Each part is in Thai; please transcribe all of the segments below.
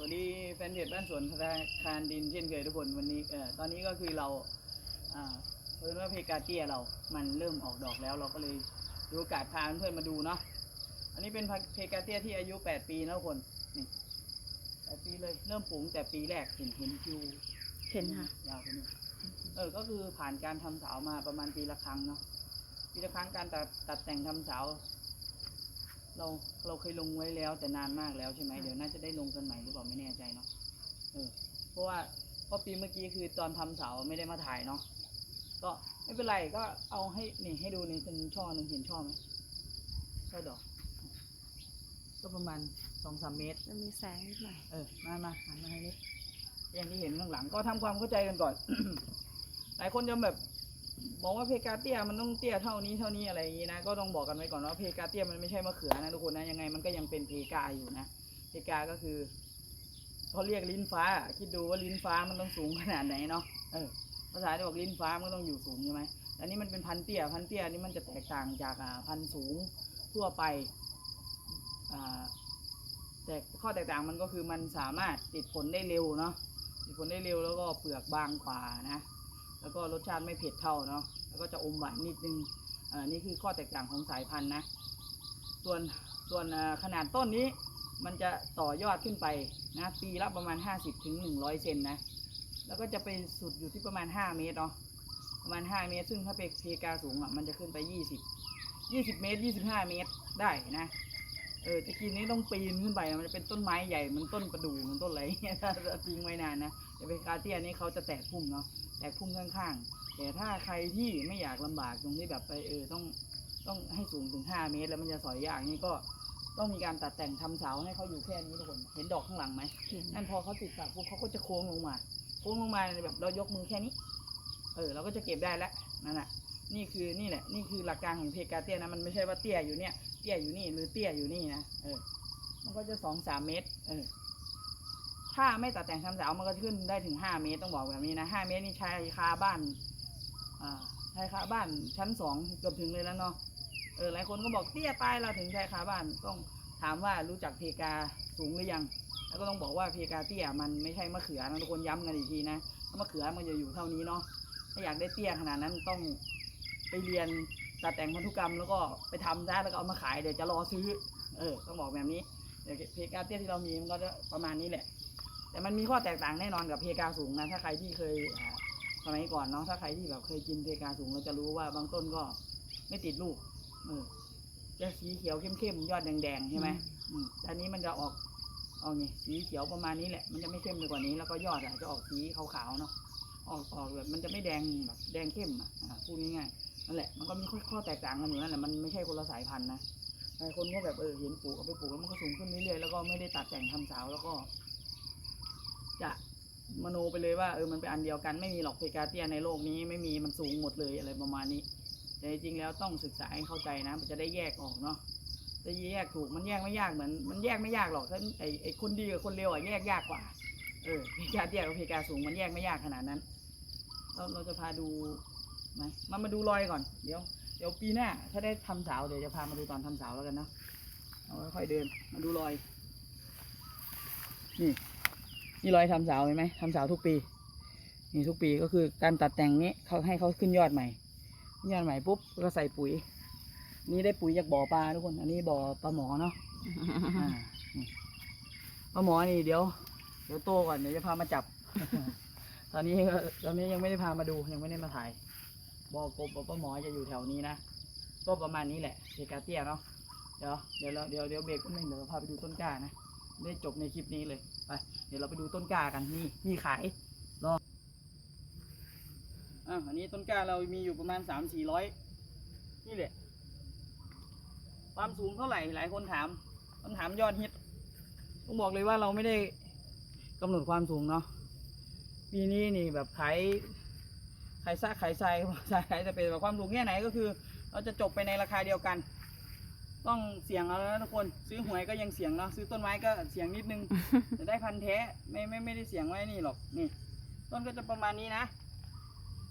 สวัสดีแฟนเพจบ้านสวนธนาคารดินเช่นเคยทุกคนวันนี้เอ่อตอนนี้ก็คือเราอ่าเพิ่นว่าเพกาเตียเรา มันเริ่มออกดอกแล้ว เราก็เลยดูโอกาสพาเพื่อนๆมาดูเนาะอันนี้เป็นเพกาเตียที่อายุ 8 ปีนะทุกคนนี่แปดปีเลยเริ่มปลูกตั้งแต่ปีแรกเห็นเห็นคิวเห็นค่ะยาวไปนี่เออก็คือผ่านการทำสาวมาประมาณปีละครั้งเนาะปีละครั้งการตัดตัดแต่งทำสาว เราเราเคยลงไว้แล้วแต่นานมากแล้วใช่ไหมค่ะเดี๋ยวน่าจะได้ลงกันใหม่หรือเปล่าไม่แน่ใจเนาะเออเพราะว่าเพราะปีเมื่อกี้คือตอนทำสาวไม่ได้มาถ่ายเนาะก็ไม่เป็นไรก็เอาให้นี่ให้ดูนี่เป็นช่อหนึ่งเห็นช่อไหมช่อดอก ก็ประมาณสองสามเมตร มันมีแสงนิดหน่อยเออมามาหันมาทางนี้อย่างที่เห็นข้างหลังก็ทำความเข้าใจกันก่อน หลายคนจะแบบ บอกว่าเพกาเตียมันต้องเตี้ยเท่านี้เท่านี้อะไรอย่างนี้นะก็ต้องบอกกันไว้ก่อนว่าเพกาเตียมันไม่ใช่มะเขือนะทุกคนนะยังไงมันก็ยังเป็นเพกาอยู่นะเพกาก็คือเขาเรียกลิ้นฟ้า คิดดูว่าลิ้นฟ้ามันต้องสูงขนาดไหนเนาะเออภาษาที่บอกลิ้นฟ้ามันก็ต้องอยู่สูงใช่ไหมแต่นี่มันเป็นพันเตี้ยพันเตี้ยนี่มันจะแตกต่างจากพันสูงทั่วไปอ่าแต่ข้อแตกต่างมันก็คือมันสามารถติดผลได้เร็วเนาะติดผลได้เร็วแล้วก็เปลือกบางกว่านะ แล้วก็รสชาติไม่เผ็ดเท่าเนาะแล้วก็จะอมหวานนิดนึงอ่านี่คือข้อแตกต่างของสายพันธุ์นะ ส่วนส่วนขนาดต้นนี้มันจะต่อยอดขึ้นไปนะปีละประมาณ 50ถึง100เซนนะแล้วก็จะไปสุดอยู่ที่ประมาณ 5 เมตรเนาะประมาณ 5 เมตร ซึ่งถ้าเป็นเพกาสูงอะมันจะขึ้นไป 20 20 เมตร 25 เมตรได้นะเออจะกินนี่ต้องปีนขึ้นไปมันจะเป็นต้นไม้ใหญ่เหมันต้นประดู่เหมันต้นอะไรเงี้ยถ้าทิ้งไว้นานนะ แต่เป็นคาเทียนี่เขาจะแตกพุ่มเนาะแตกพุ่มข้างๆ แต่ถ้าใครที่ไม่อยากลำบากตรงที่แบบไปเออต้องต้องให้สูงถึง 5 เมตร แล้วมันจะสอยยากนี่ก็ต้องมีการตัดแต่งทำเสาให้เขาอยู่แค่นี้ทุกคนเห็นดอกข้างหลังไหมเห็นนั่นพอเขาติดสระปุ๊บเขาก็จะโค้งลงมา โค้งลงมาแบบเรายกมือแค่นี้ เออเราก็จะเก็บได้แล้วนั่นแหะนี่คือนี่แหละนี่คือหลักการของเพกาเตียนะมันไม่ใช่ว่าเตี้ยอยู่เนี่ยเตี้ยอยู่นี่หรือเตี้ยอยู่นี่นะเออมันก็จะสองสามเมตร เออ ถ้าไม่ตัดแต่งทำสามันก็ขึ้นได้ถึงห้าเมตรต้องบอกแบบนี้นะห้าเมตรนี่ใช้คาบ้านอ่าใช้คาบ้านชั้นสองเกือบถึงเลยแล้วเนาะเออหลายคนก็บอกเตี้ยตายเราถึงใช้คาบ้านต้องถามว่ารู้จักเพกาสูงหรือยัง แล้วก็ต้องบอกว่าเพกาเตี้ยมันไม่ใช่มะเขือนะทุกคนย้ำกันอีกทีนะมะเขือมันจะอยู่เท่านี้เนาะถ้าอยากได้เตี้ยขนาดนั้นต้องไปเรียนตัดแต่งพันธุกรรมแล้วก็ไปทำได้แล้วก็เอามาขายเดี๋ยวจะรอซื้อ เออต้องบอกแบบนี้เดี๋ยวเพกาเตี้ยที่เรามีมันก็จะประมาณนี้แหละ แต่มันมีข้อแตกต่างแน่นอนกับเพกาสูงนะถ้าใครที่เคยอ่าสมัยก่อนเนาะถ้าใครที่แบบเคยกินเพกาสูงเราจะรู้ว่าบางต้นก็ไม่ติดลูกเออจะสีเขียวเข้มๆยอดแดงๆใช่ไหมอืมแต่อันนี้มันจะออกเอานี่สีเขียวประมาณนี้แหละ มันจะไม่เข้มไปกว่านี้ แล้วก็ยอดอะจะออกสีขาวๆเนาะออกออกแบบมันจะไม่แดงแบบแดงเข้มอะอ่าพูดง่ายๆนั่นแหละมันก็มีข้อข้อแตกต่างกันอยู่นั่นแหละมันไม่ใช่คนละสายพันธุ์นะหลายคนก็แบบเออเห็นปลูกเอาไปปลูกแล้วมันก็สูงขึ้นเรื่อยๆแล้วก็ไม่ได้ตัดแต่งทำสาวแล้วก็ จะมโนไปเลยว่าเออมันเป็นอันเดียวกันไม่มีหรอกเพกาเตียในโลกนี้ไม่มีมันสูงหมดเลยอะไรประมาณนี้ แต่จริงแล้วต้องศึกษาให้เข้าใจนะ มันจะได้แยกออกเนาะจะแยกถูกมันแยกไม่ยากเหมือนมันแยกไม่ยากหรอกถ้าไอไอคนดีกับคนเลวอะแยกยากกว่าเออเพกาเตียกับเพกาสูงมันแยกไม่ยากขนาดนั้น เราเราจะพาดูไหมมามาดูรอยก่อนเดี๋ยวเดี๋ยวปีหน้าถ้าได้ทำสาวเดี๋ยวจะพามาดูตอนทำสาวแล้วกันเนาะเอาค่อยๆเดินมาดูรอยนี่ นี่รอยทำสาเห็นไหมทำสาทุกปีนี่ทุกปีก็คือการตัดแต่งนี้เขาให้เขาขึ้นยอดใหม่ยอดใหม่ปุ๊บก็ใส่ปุ๋ย นี่ได้ปุ๋ยจากบ่อปลาทุกคนอันนี้บ่อปลาหมอเนาะปลาหมอนี่เดี๋ยว เดี๋ยวโตก่อนเดี๋ยวจะพามาจับ ตอนนี้ตอนนี้ยังไม่ได้พามาดูยังไม่ได้มาถ่ายบ่อกบบ่อปลาหมอจะอยู่แถวนี้นะก็ประมาณนี้แหละเอกาเตียเนาะเดี๋ยวเดี๋ยวเราเดี๋ยวเดี๋ยวเบรกแป๊บนึงเดี๋ยวพาไปดูต้นกล้านะ ได้จบในคลิปนี้เลยไปเดี๋ยวเราไปดูต้นกล้ากันนี่นี่ขายรออะอันนี้ต้นกล้าเรามีอยู่ประมาณสามสี่ร้อยนี่แหละ ความสูงเท่าไหร่หลายคนถามคำถามยอดฮิตต้องบอกเลยว่าเราไม่ได้กำหนดความสูงเนาะปีนี้นี่แบบขายขายซากขายทรายทรายขายแต่เป็นแบบความสูงแค่ไหนก็คือ เราจะจบไปในราคาเดียวกัน ต้องเสี่ยงเอาแล้วนะทุกคนซื้อหวยก็ยังเสี่ยงเนาะซื้อต้นไม้ก็เสี่ยงนิดนึงจะได้พันธุ์แท้ไม่ไม่ไม่ได้เสี่ยงไว้นี่หรอกนี่ ต้นก็จะประมาณนี้นะ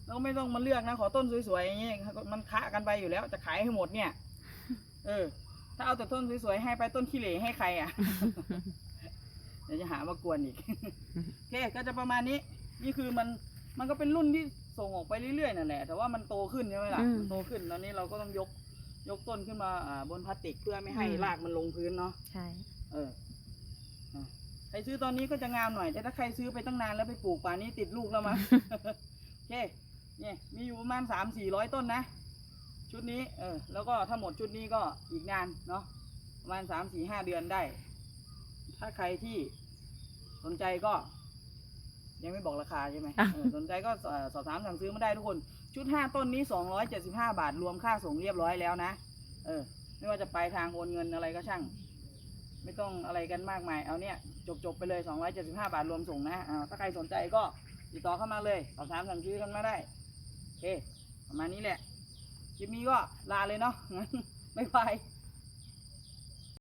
เราไม่ต้องมาเลือกนะขอต้นสวยๆอย่างนี้มันคะกันไปอยู่แล้ว จะขายให้หมดเนี่ย เออ ถ้าเอาแต่ต้นสวยๆให้ไปต้นขี้เหร่ให้ใครอะเเดี๋ยวจะหามากวนอีกโอเคก็จะประมาณนี้ นี่คือมันมันก็เป็นรุ่นที่ส่งออกไปเรื่อยๆนั่นแหละแต่ว่ามันโตขึ้นใช่ไหมล่ะอืมมันโตขึ้นตอนนี้เราก็ต้องยก ยกต้นขึ้นมาอ่าบนพลาสติกเพื่อไม่ให้อืม รากมันลงพื้นเนาะ ใช่ เอออะใครซื้อตอนนี้ก็จะงามหน่อย แต่ถ้าใครซื้อไปตั้งนานแล้วไปปลูกป่านนี้ติดลูกแล้วมั้ง โอเค เนี่ย มีอยู่ประมาณสามสี่ร้อยต้นนะ ชุดนี้ เออ แล้วก็ถ้าหมดชุดนี้ก็อีกนานเนาะ ประมาณสามสี่ห้าเดือนได้ ถ้าใครที่สนใจก็ ยังไม่บอกราคาใช่ไหมอะ เออสนใจก็สสอบถามสั่งซื้อมาได้ทุกคน ชุดห้าต้นนี้สองร้อยเจ็ดสิบห้าบาทรวมค่าส่งเรียบร้อยแล้วนะเออ ไม่ว่าจะไปลายทางโอนเงินอะไรก็ช่าง ไม่ต้องอะไรกันมากมาย เอาเนี่ย จบจบๆไปเลย 275 บาทรวมส่งนะอ่าถ้าใครสนใจก็ติดต่อเข้ามาเลยสอบถามสั่งซื้อกันมาได้โอเคประมาณนี้แหละคลิปนี้ก็ลาเลยเนาะงั้นบ๊ายบาย